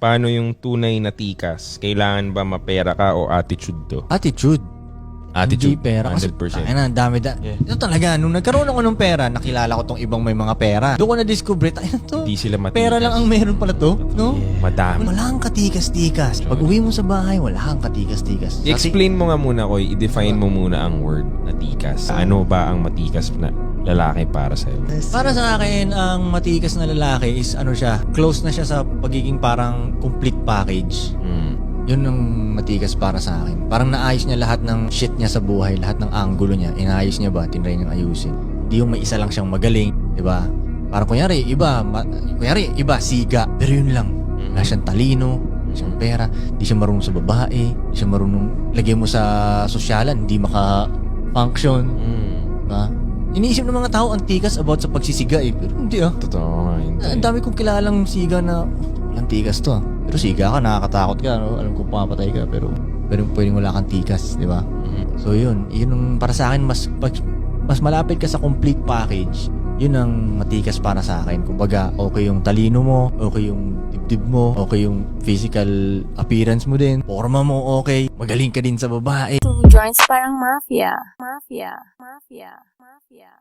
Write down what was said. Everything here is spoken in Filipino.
paano yung tunay na tikas? Kailangan ba mapera ka o attitude to? Attitude. Attitude. Hindi pera. Kasi, 100%. Ay na, ang dami da. Ito talaga, nung nagkaroon ako ng pera, nakilala ko tong ibang may mga pera. Doon ko na-discover, ay na to. Hindi sila matikas. Pera lang ang meron pala to, no? Madami. Wala kang katikas-tikas. Pag uwi mo sa bahay, wala kang katikas-tikas. Kasi- I-explain mo nga muna, Koy. I-define mo muna ang word na tikas. Ano ba ang matikas na lalaki para sa'yo? Para sa akin, ang matikas na lalaki is ano siya, close na siya sa pagiging parang complete package. Mm. Yun ang matikas para sa akin. Parang naayos niya lahat ng shit niya sa buhay, lahat ng angulo niya. Inaayos niya ba? Tinry niyang ayusin. Hindi yung may isa lang siyang magaling, di ba? Parang kunyari, iba, ma- kunyari, iba, siga. Pero yun lang. Wala siyang talino, wala siyang pera, di siya marunong sa babae, di siya marunong, lagay mo sa sosyalan, hindi maka-function, Mm. Iniisip ng mga tao ang tikas about sa pagsisiga eh. Pero hindi ah. Totoo nga. Hindi. Ang dami kong kilalang siga na walang tikas to ah. Pero siga ka, nakakatakot ka, no? alam kong pumapatay ka, pero pero pwedeng wala kang tikas, di ba? Mm. So yun, yun ang para sa akin mas pag- mas malapit ka sa complete package. Yun ang matikas para sa akin. Kumbaga, okay yung talino mo, okay yung dibdib mo, okay yung physical appearance mo din, forma mo okay, magaling ka din sa babae. Two joints parang mafia. Mafia. Mafia. Mafia.